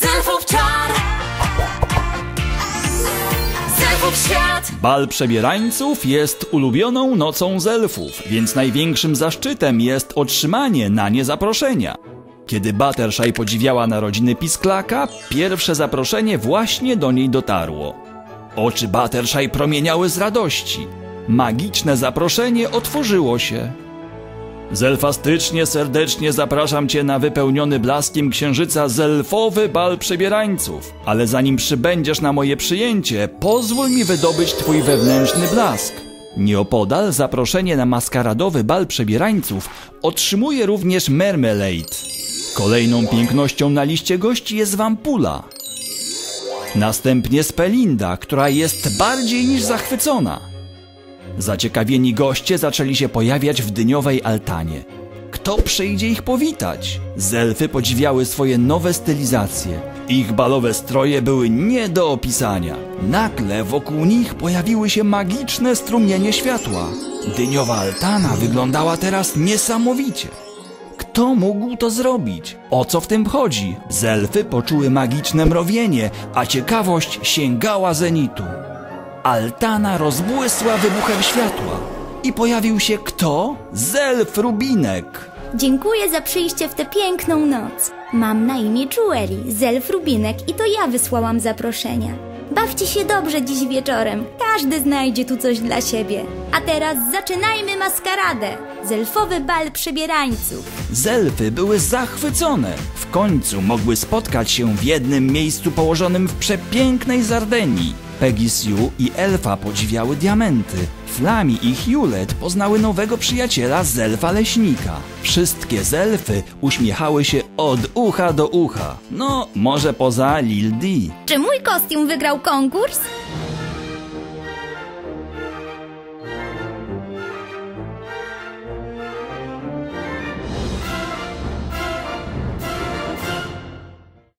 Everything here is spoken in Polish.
Zelfów czar świat Bal przebierańców jest ulubioną nocą z elfów, więc największym zaszczytem jest otrzymanie na nie zaproszenia. Kiedy Buttershaj podziwiała narodziny Pisklaka, pierwsze zaproszenie właśnie do niej dotarło. Oczy Buttershaj promieniały z radości. Magiczne zaproszenie otworzyło się. Zelfastycznie serdecznie zapraszam Cię na wypełniony blaskiem księżyca zelfowy bal przebierańców. Ale zanim przybędziesz na moje przyjęcie, pozwól mi wydobyć Twój wewnętrzny blask. Nieopodal zaproszenie na maskaradowy bal przebierańców otrzymuje również Mermelade. Kolejną pięknością na liście gości jest Wampula. Następnie Spelinda, która jest bardziej niż zachwycona. Zaciekawieni goście zaczęli się pojawiać w dyniowej altanie. Kto przyjdzie ich powitać? Zelfy podziwiały swoje nowe stylizacje. Ich balowe stroje były nie do opisania. Nagle wokół nich pojawiły się magiczne strumienie światła. Dyniowa altana wyglądała teraz niesamowicie. Kto mógł to zrobić? O co w tym chodzi? Zelfy poczuły magiczne mrowienie, a ciekawość sięgała zenitu. Altana rozbłysła wybuchem światła. I pojawił się kto? Zelf Rubinek. Dziękuję za przyjście w tę piękną noc. Mam na imię Jewelry, Zelf Rubinek i to ja wysłałam zaproszenia. Bawcie się dobrze dziś wieczorem. Każdy znajdzie tu coś dla siebie. A teraz zaczynajmy maskaradę. Zelfowy bal przebierańców. Zelfy były zachwycone. W końcu mogły spotkać się w jednym miejscu położonym w przepięknej Zardenii. Peggy Sue i Elfa podziwiały diamenty. Flami i Hewlett poznały nowego przyjaciela Zelfa Leśnika. Wszystkie Zelfy uśmiechały się od ucha do ucha. No, może poza Lil Dee. Czy mój kostium wygrał konkurs?